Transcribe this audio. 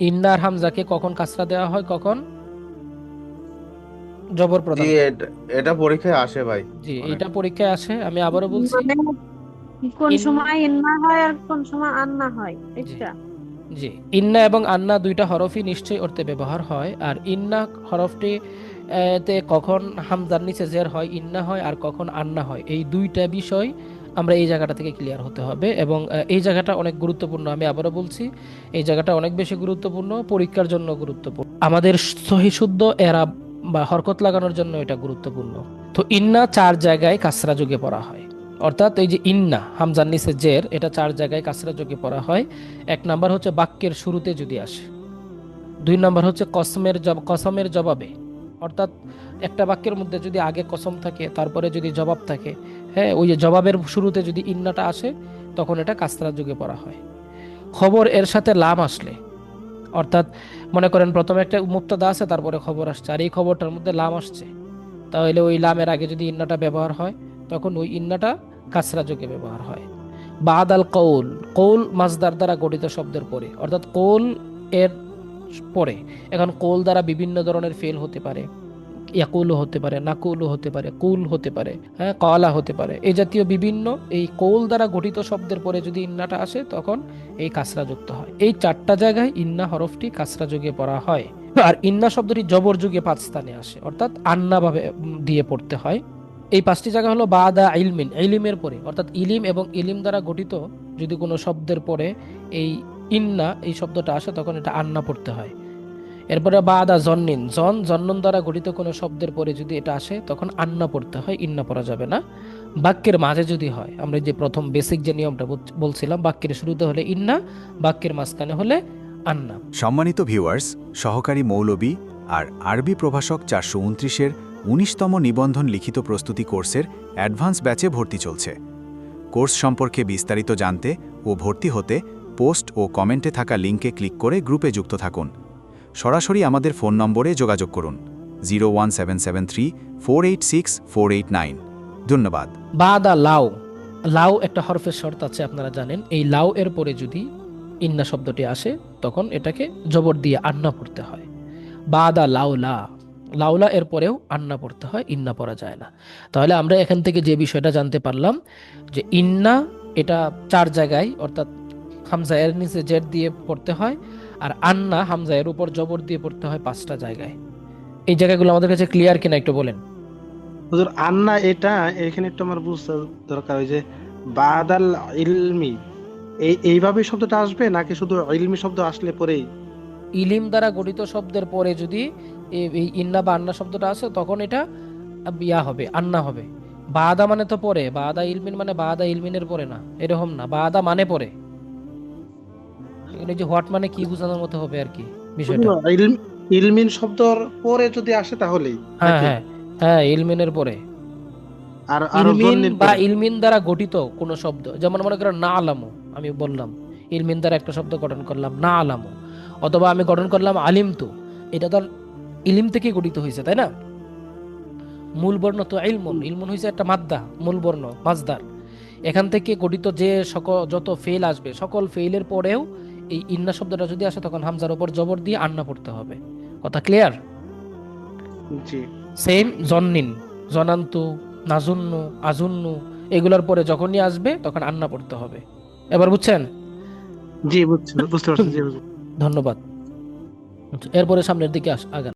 Inner হামজাকে কখন কাসরা দেওয়া হয় কখন? জবর প্রদান। এটা- পরীক্ষায় আসে ভাই। জি এটা পরীক্ষায় আসে আমি আবারও বলছি। মানে কোন সময় ইন্না হয় আর কোন সময় আন্না হয় এটা জি ইন্না এবং আন্না দুইটা হরফই নিশ্চয়ই অর্থে ব্যবহার হয় আর ইন্না হরফটি তে কখন হামজার নিচে জের হয় ইন্না হয় আর কখন আন্না হয় এই দুইটা বিষয় আমরা এই জায়গাটা থেকে ক্লিয়ার হতে হবে এবং এই জায়গাটা অনেক গুরুত্বপূর্ণ আমি আবারও বলছি, এই জায়গাটা অনেক বেশি গুরুত্বপূর্ণ, পরীক্ষার জন্য গুরুত্বপূর্ণ। আমাদের সহি শুদ্ধ এরাব বা হরকত লাগানোর জন্য এটা গুরুত্বপূর্ণ। তো ইন্না চার জায়গায় কাসরা যুগে পড়া হয়। অর্থাৎ এই যে ইন্না হামজার নিচে জের, এটা চার জায়গায় কাসরা যুগে পড়া হয়। এক নাম্বার হচ্ছে বাক্যের শুরুতে যদি আসে। দুই নাম্বার হচ্ছে কসমের কসমের জবাবে। অর্থাৎ একটা বাক্যের মধ্যে যদি আগে কসম থাকে, তারপরে যদি জবাব থাকে হ্যাঁ ওই যে জবাবের শুরুতে যদি ইন্নাটা আসে, তখন এটা কাস্তারা যুগে পড়া হয়। খবর এর সাথে লাম আসলে। অর্থাৎ মনে করেন প্রথমে একটা মুক্তাদা আছে, তারপরে খবর আসছে। আর এই খবরটার মধ্যে লাম আসছে। তাহলে ওই লামের আগে যদি ইন্নাটা ব্যবহার হয়, তখন ওই ইন্নাটা কাসরা যুগে ব্যবহার হয়। বাদ আল কৌল। কৌল মাজদার দ্বারা গঠিত শব্দের পরে। অর্থাৎ কৌল এর পরে। এখন কৌল দ্বারা বিভিন্ন ধরনের ফেল হতে পারে। ইয়াকুলও হতে পারে নাকুলও হতে পারে, কুল হতে পারে হ্যাঁ কলা হতে পারে। এই জাতীয় বিভিন্ন এই কৌল দ্বারা গঠিত শব্দের পরে যদি ইন্নাটা আসে, তখন এই কাসরা যুক্ত হয়। এই চারটা জায়গায় ইন্না হরফটি কাসরা যুগে পড়া হয়। আর ইন্না শব্দটি জবর যুগে পাঁচ স্থানে আসে, অর্থাৎ আন্না ভাবে দিয়ে পড়তে হয়। এই পাঁচটি জায়গা হলো বাদা ইলমিন, ইলিমের পরে, অর্থাৎ ইলিম এবং ইলিম দ্বারা গঠিত যদি কোনো শব্দের পরে এই ইন্না, এই শব্দটা আসে, তখন এটা আন্না পড়তে হয়। এরপরে বাদা জন্নিন। জন, জন্নন দ্বারা গঠিত কোনো শব্দের পরে যদি এটা আসে, তখন আন্না পড়তে হয়, ইন্না পড়া যাবে না। বাক্যের মাঝে যদি হয়, আমরা যে প্রথম বেসিক যে নিয়মটা বলছিলাম, বাক্যের শুরুতে হলে ইন্না, বাক্যের মাঝখানে হলে আন্না। সম্মানিত ভিউয়ার্স সহকারী মৌলবী আর আরবি প্রভাষক চারশো উনত্রিশের উনিশতম নিবন্ধন লিখিত প্রস্তুতি কোর্সের অ্যাডভান্স ব্যাচে ভর্তি চলছে। কোর্স সম্পর্কে বিস্তারিত জানতে ও ভর্তি হতে পোস্ট ও কমেন্টে থাকা লিঙ্কে ক্লিক করে গ্রুপে যুক্ত থাকুন। সরাসরি আমাদের ফোন নম্বরে যোগাযোগ করুন। Zero one seven seven three four eight six four eight nine. ধন্যবাদ। বাদা লাউ লাউ একটা হরফের শর্ত আছে, আপনারা জানেন। এই লাউ এর পরে যদি ইন্না শব্দটি আসে, তখন এটাকে জবর দিয়ে আন্না পড়তে হয়। বা বাদা লাউলা লাউলা এর পরেও আন্না পড়তে হয়, ইন্না পড়া যায় না। তাহলে আমরা এখান থেকে যে বিষয়টা জানতে পারলাম, যে ইন্না এটা চার জায়গায়, অর্থাৎ হামজা এর নিচে জেড দিয়ে পড়তে হয় আর আন্না হামজা এর উপর জবর দিয়ে পড়তে হয় পাঁচটা জায়গায়। এই জায়গাগুলো আমাদের কাছে ক্লিয়ার কিনা একটু বলেন। হুজুর আন্না এটা এখানে একটু আমার বুঝতে দরকার ওই যে বাদাল ইলমি। এই এইভাবে শব্দটা আসবে নাকি শুধু ইলমি শব্দ আসলে পরেই? ইলিম দ্বারা গঠিত শব্দের পরে যদি এই ইন্না বা আন্না শব্দটা আসে তখন এটা ইয়া হবে আন্না হবে। বাদা মানে তো পরে বাদা ইলমিন মানে বাদা ইলমিনের পরে না এরকম না। বাদা মানে পরে। এখানে যে হোয়াট মানে কি বোঝানোর মতো হবে আর কি বিষয়টা? ইলমিন শব্দর পরে যদি আসে তাহলেই হ্যাঁ হ্যাঁ হ্যাঁ ইলমিনের পরে। আর আর ইলমিন বা ইলমিন দ্বারা গঠিত কোন শব্দ যেমন মনে না আলামু আমি বললাম ইলমিন দ্বারা একটা শব্দ গঠন করলাম না আলামু অথবা আমি গঠন করলাম আলিম তু এটা তো ইলিম থেকে গঠিত হয়েছে তাই না? মূল বর্ণ তো ইলমুন ইলমুন হয়েছে একটা মাদ্দা মূল বর্ণ মাজদার। এখান থেকে গঠিত যে সকল যত ফেল আসবে সকল ফেইলের পরেও এই ইন্না শব্দটা যদি আসে তখন হামজার উপর জবর দিয়ে আন্না পড়তে হবে। কথা ক্লিয়ার জি। সেম জন্নিন জনান্তু নাজুন্নু আজুন্নু এগুলোর পরে যখনই আসবে তখন আন্না পড়তে হবে। এবার বুঝছেন? জি বুঝছি বুঝতে পারছি। ধন্যবাদ। এরপরে সামনের দিকে আস- আগান।